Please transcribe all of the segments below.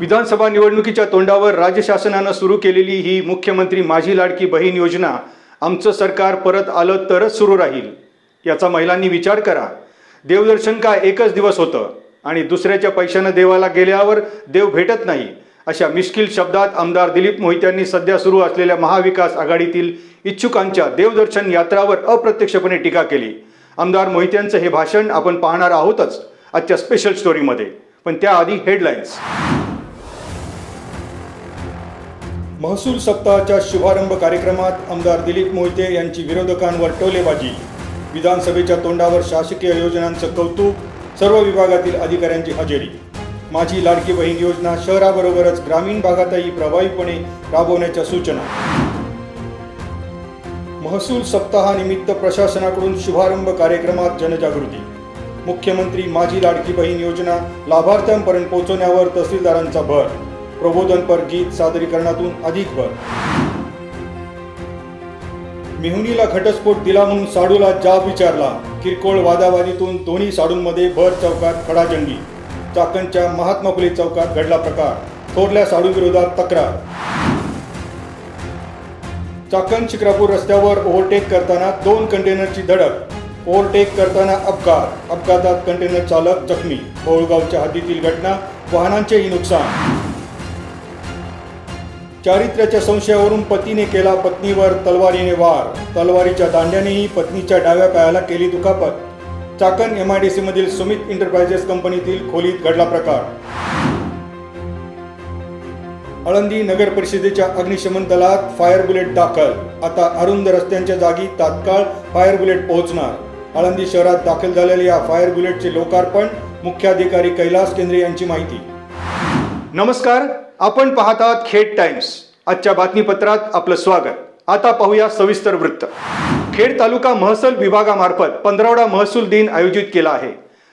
विधानसभा निवडणुकीच्या तोंडावर राज्य शासनानं सुरू केलेली ही मुख्यमंत्री माझी लाडकी बहीण योजना आमचं सरकार परत आलं तरच सुरू राहील याचा महिलांनी विचार करा. देवदर्शन काय एकच दिवस होतं आणि दुसऱ्याच्या पैशानं देवाला गेल्यावर देव भेटत नाही अशा मिश्किल शब्दात आमदार दिलीप मोहित्यांनी सध्या सुरू असलेल्या महाविकास आघाडीतील इच्छुकांच्या देवदर्शन यात्रावर अप्रत्यक्षपणे टीका केली. आमदार मोहित्यांचं हे भाषण आपण पाहणार आहोतच आजच्या स्पेशल स्टोरीमध्ये पण त्याआधी हेडलाईन्स महसूल सप्ताहाच्या शुभारंभ कार्यक्रमात आमदार दिलीप मोहिते यांची विरोधकांवर टोलेबाजी. विधानसभेच्या तोंडावर शासकीय योजनांचं कौतुक सर्व विभागातील अधिकाऱ्यांची हजेरी. माझी लाडकी बहीण योजना शहराबरोबरच ग्रामीण भागातही प्रभावीपणे राबवण्याच्या सूचना. महसूल सप्ताहानिमित्त प्रशासनाकडून शुभारंभ कार्यक्रमात जनजागृती. मुख्यमंत्री माझी लाडकी बहीण योजना लाभार्थ्यांपर्यंत पोहोचवण्यावर तहसीलदारांचा भर. प्रबोधनपर गीत सादरीकरणातून अधिक भर मेहुनीला घटस्फोट दिला म्हणून साडूला जाब विचारला. किरकोळ वादावादीतून दोन्ही साडूंमध्ये भर चौकात खडाजंगी. चाकणच्या महात्मा फुले चौकात घडला प्रकार. थोरल्या साडूविरोधात तक्रार. चाकण शिक्रापूर रस्त्यावर ओव्हरटेक करताना दोन कंटेनरची धडक. ओव्हरटेक करताना अपघात. अपघातात कंटेनर चालक जखमी. होळगावच्या हद्दीतील घटना वाहनांचेही नुकसान. चारित्र्याच्या संशयावरून पतीने केला पत्नीवर तलवारीने वार. तलवारीच्या दांड्यानेही पत्नीच्या डाव्या पायाला केली दुखापत. Chakan M I D C मधील सुमित इंटरप्रायझेस कंपनीतील खोलीत घडला प्रकार. आळंदी नगर परिषदेच्या अग्निशमन दलात फायर बुलेट दाखल. आता अरुंद रस्त्यांच्या जागी तात्काळ फायर बुलेट पोहोचणार. आळंदी शहरात दाखल झालेल्या या फायर बुलेटचे लोकार्पण मुख्याधिकारी कैलास केंद्रे यांची माहिती. नमस्कार. आपण पाहतात खेड टाइम्स. आजच्या बातमीपत्रात आपलं स्वागत. आता पाहूया सविस्तर वृत्त. खेड तालुका महसूल विभागामार्फत पंधरावडा महसूल दिन आयोजित केला आहे.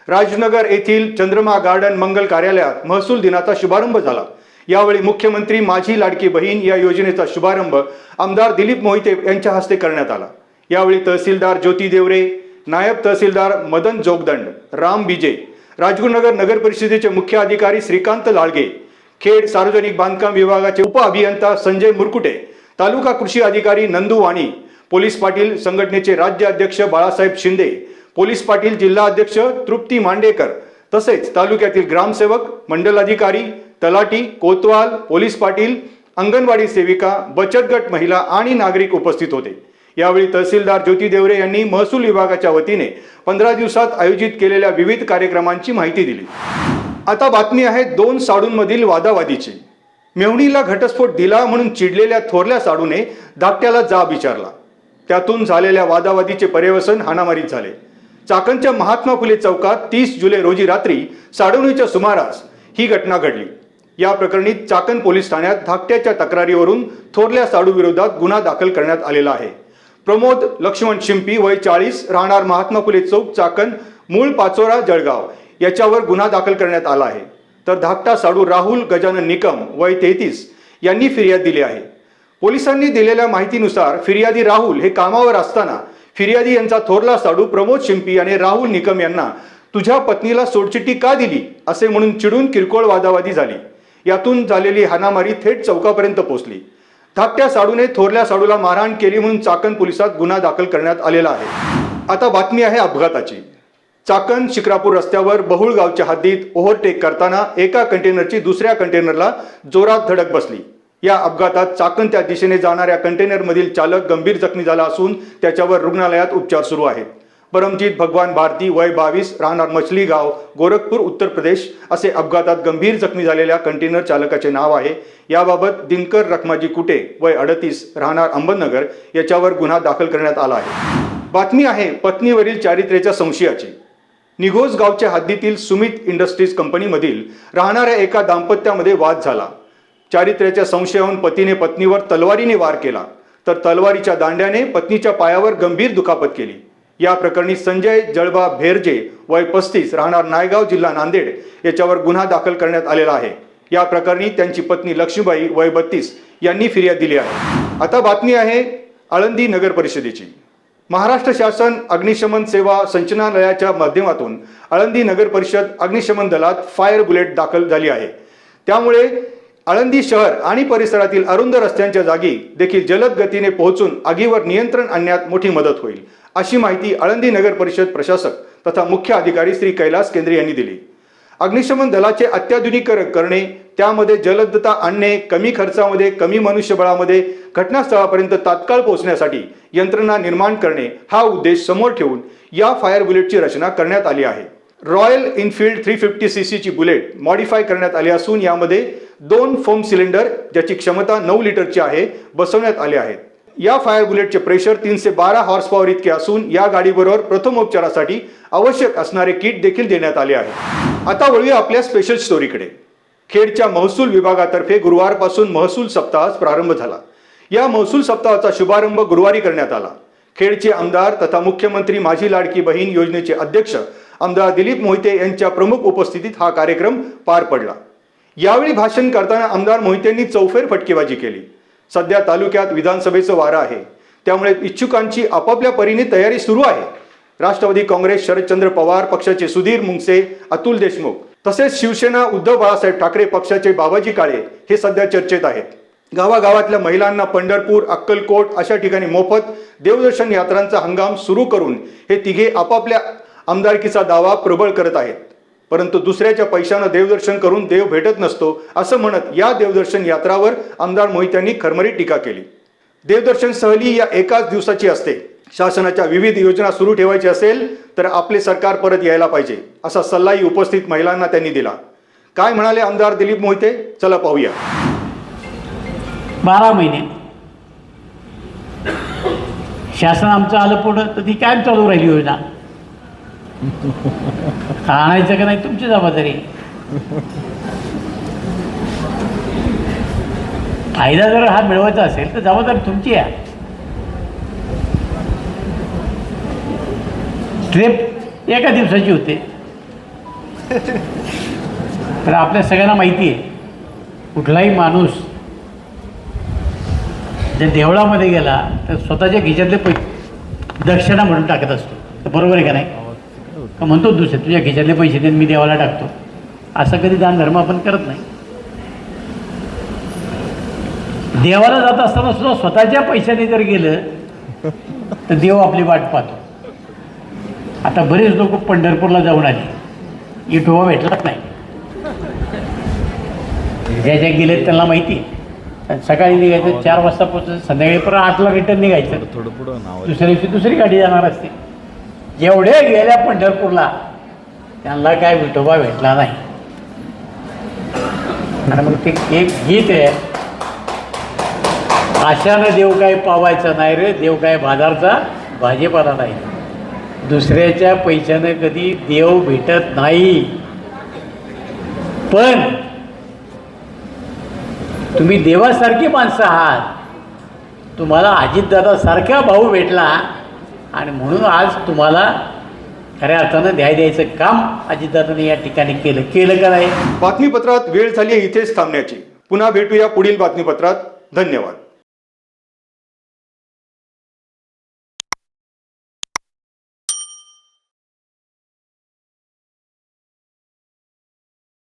राजनगर येथील चंद्रमा गार्डन मंगल कार्यालयात महसूल दिनाचा शुभारंभ झाला. यावेळी मुख्यमंत्री माझी लाडकी बहीण या योजनेचा शुभारंभ आमदार दिलीप मोहिते यांच्या हस्ते करण्यात आला. यावेळी तहसीलदार ज्योती देवरे नायब तहसीलदार मदन जोगदंड राम बिजे राजगुरुनगर नगर परिषदेचे मुख्य अधिकारी श्रीकांत लाळगे खेड सार्वजनिक बांधकाम विभागाचे उप अभियंता संजय मुरकुटे तालुका कृषी अधिकारी नंदू वाणी पोलीस पाटील संघटनेचे राज्य अध्यक्ष बाळासाहेब शिंदे पोलीस पाटील जिल्हा अध्यक्ष तृप्ती मांडेकर तसेच तालुक्यातील ग्रामसेवक मंडल अधिकारी तलाटी कोतवाल पोलीस पाटील अंगणवाडी सेविका बचत गट महिला आणि नागरिक उपस्थित होते. यावेळी तहसीलदार ज्योती देवरे यांनी महसूल विभागाच्या वतीने पंधरा दिवसात आयोजित केलेल्या विविध कार्यक्रमांची माहिती दिली. आता बातमी आहे दोन साडूंमधील वादावादीची. मेवणीला घटस्फोट दिला म्हणून चिडलेल्या थोरल्या साडूने धाकट्याला जाब विचारला. त्यातून झालेल्या वादावादीचे पर्यवसन हाणामारीत झाले. चाकणच्या महात्मा फुले चौकात तीस जुलै रोजी रात्री साडवणीच्या सुमारास ही घटना घडली. या प्रकरणी चाकण पोलीस ठाण्यात धाकट्याच्या तक्रारीवरून थोरल्या साडू विरोधात गुन्हा दाखल करण्यात आलेला आहे. प्रमोद लक्ष्मण शिंपी वय चाळीस राहणार महात्मा फुले चौक चाकण मूळ पाचोरा जळगाव. याच्यावर गुन्हा दाखल करण्यात आला आहे. तर धाकटा साडू राहुल गजानन निकम वय तेहतीस यांनी फिर्याद दिली आहे. पोलिसांनी दिलेल्या माहितीनुसार फिर्यादी राहुल हे कामावर असताना फिर्यादी यांचा थोरला साडू प्रमोद शिंपी आणि राहुल निकम यांना तुझ्या पत्नीला सोडचिट्टी का दिली? असे म्हणून चिडून किरकोळ वादावादी झाली. यातून झालेली हानामारी थेट चौकापर्यंत पोहोचली. धाकट्या साडूने थोरल्या साडूला मारहाण केली म्हणून चाकण पोलिसात गुन्हा दाखल करण्यात आलेला आहे. आता बातमी आहे अपघाताची. चाकण शिक्रापूर रस्त्यावर बहुळ गावच्या हद्दीत ओव्हरटेक करताना एका कंटेनरची दुसऱ्या कंटेनरला जोरात धडक बसली. या अपघातात चाकण त्या दिशेने जाणाऱ्या कंटेनरमधील चालक गंभीर जखमी झाला असून त्याच्यावर रुग्णालयात उपचार सुरू आहेत. परमजीत भगवान भारती वय बावीस राहणार मछली गाव गोरखपूर उत्तर प्रदेश असे अपघातात गंभीर जखमी झालेल्या कंटेनर चालकाचे नाव आहे. याबाबत दिनकर रखमाजी कुटे वय अडतीस राहणार अंबनगर याच्यावर गुन्हा दाखल करण्यात आला आहे. बातमी आहे पत्नीवरील चारित्र्याच्या संशयाची. निघोज गावच्या हद्दीतील सुमित इंडस्ट्रीज कंपनीमधील राहणाऱ्या एका दाम्पत्यामध्ये वाद झाला. चारित्र्याच्या संशयाहून पतीने पत्नीवर तलवारीने वार केला. तर तलवारीच्या दांड्याने पत्नीच्या पायावर गंभीर दुखापत केली. या प्रकरणी संजय जळबा भेरजे वय पस्तीस राहणार नायगाव जिल्हा नांदेड याच्यावर गुन्हा दाखल करण्यात आलेला आहे. या प्रकरणी त्यांची पत्नी लक्ष्मीबाई वय बत्तीस यांनी फिर्याद दिली आहे. आता बातमी आहे आळंदी नगर परिषदेची. महाराष्ट्र शासन अग्निशमन सेवा संचनालयाच्या माध्यमातून आळंदी नगर परिषद अग्निशमन दलात फायर बुलेट दाखल झाली आहे. त्यामुळे आळंदी शहर आणि परिसरातील अरुंद रस्त्यांच्या जागी देखील जलद गतीने पोहोचून आगीवर नियंत्रण आणण्यात मोठी मदत होईल अशी माहिती आळंदी नगर परिषद प्रशासक तथा मुख्य अधिकारी श्री कैलास केंद्रे यांनी दिली. अग्निशमन दलाचे अत्याधुनिक करणे त्यामध्ये जलदता आणणे कमी खर्चामध्ये कमी मनुष्यबळामध्ये घटनास्थळापर्यंत तात्काळ पोहोचण्यासाठी यंत्रणा निर्माण करणे हा उद्देश समोर ठेवून या फायर बुलेटची रचना करण्यात आली आहे. Royal Enfield three fifty C सीची बुलेट मॉडिफाय करण्यात आली असून यामध्ये दोन फोम सिलेंडर ज्याची क्षमता नऊ लिटरची आहे बसवण्यात आले आहेत. या फायर बुलेटचे प्रेशर तीनशे बारा हॉर्स पॉवर इतके असून या गाडीबरोबर प्रथमोपचारासाठी आवश्यक असणारे किट देखील देण्यात आले आहे. आता वळूया आपल्या स्पेशल स्टोरीकडे खेडच्या महसूल विभागातर्फे गुरुवारपासून महसूल सप्ताहास प्रारंभ झाला. या महसूल सप्ताहाचा शुभारंभ गुरुवारी करण्यात आला. खेडचे आमदार तथा मुख्यमंत्री माझी लाडकी बहीण योजनेचे अध्यक्ष आमदार दिलीप मोहिते यांच्या प्रमुख उपस्थितीत हा कार्यक्रम पार पडला. यावेळी भाषण करताना आमदार मोहितेंनी चौफेर फटकेबाजी केली. सध्या तालुक्यात विधानसभेचं वारं आहे. त्यामुळे इच्छुकांची आपापल्या परीने तयारी सुरू आहे. राष्ट्रवादी काँग्रेस शरदचंद्र पवार पक्षाचे सुधीर मुंगसे अतुल देशमुख तसेच शिवसेना उद्धव बाळासाहेब ठाकरे पक्षाचे बाबाजी काळे हे सध्या चर्चेत आहेत. गावागावातल्या महिलांना पंढरपूर अक्कलकोट अशा ठिकाणी मोफत देवदर्शन यात्रांचा हंगाम सुरू करून हे तिघे आपापल्या आमदारकीचा दावा प्रबळ करत आहेत. परंतु दुसऱ्याच्या पैशानं देवदर्शन करून देव भेटत नसतो असं म्हणत या देवदर्शन यात्रावर आमदार मोहित्यांनी खरमरी टीका केली. देवदर्शन सहली या एकाच दिवसाची असते. शासनाच्या विविध योजना सुरू ठेवायची असेल तर आपले सरकार परत यायला पाहिजे असा सल्लाही उपस्थित महिलांना त्यांनी दिला. काय म्हणाले आमदार दिलीप मोहिते? चला पाहूया. बारा महिने. शासन आमचं आलं पुढं तर ती कायम चालू राहिली योजना. आणायचं का नाही? तुमची जबाबदारी. फायदा जर हा मिळवायचा असेल तर जबाबदारी तुमची आहे. ट्रिप एका दिवसाची होते. तर आपल्या सगळ्यांना माहिती आहे कुठलाही माणूस जर देवळामध्ये गेला तर स्वतःच्या खिशातले पै दक्षिणा म्हणून टाकत असतो. तर बरोबर आहे का नाही? का म्हणतो दुसरे तुझ्या खिशातले पैसे दे मी देवाला टाकतो. असं कधी दान धर्म आपण करत नाही. देवाला जात असताना सुद्धा स्वतःच्या पैशाने जर गेलं तर देव आपली वाट पाहतो. आता बरेच लोक पंढरपूरला जाऊन आले. इटोवा भेटलाच नाही. ज्या ज्या गेलेत त्यांना माहिती सकाळी निघायचं चार वाजता पोहोचायचं संध्याकाळी परत आठला रिटर्न निघायचं. थोडं पुढं दुसऱ्या दिवशी दुसरी गाडी जाणार असते. जेवढे गेल्या पंढरपूरला त्यांना काय विठोबा भेटला नाही. आणि मग ते एक गीत आहे आशानं देव काय पावायचा नाही रे देव काय बाजारचा भाजीपाला नाही. दुसऱ्याच्या पैशानं कधी देव भेटत नाही. पण तुम्ही देवासारखी माणसं आहात. तुम्हाला अजितदादासारखा भाऊ भेटला. आणि म्हणून आज तुम्हाला खऱ्या अर्थानं ध्याय द्यायचं काम अजितदादांनी या ठिकाणी केलं. केलं का नाही? बातमीपत्रात वेळ झाली आहे इथेच थांबण्याची. पुन्हा भेटूया पुढील बातमीपत्रात. धन्यवाद.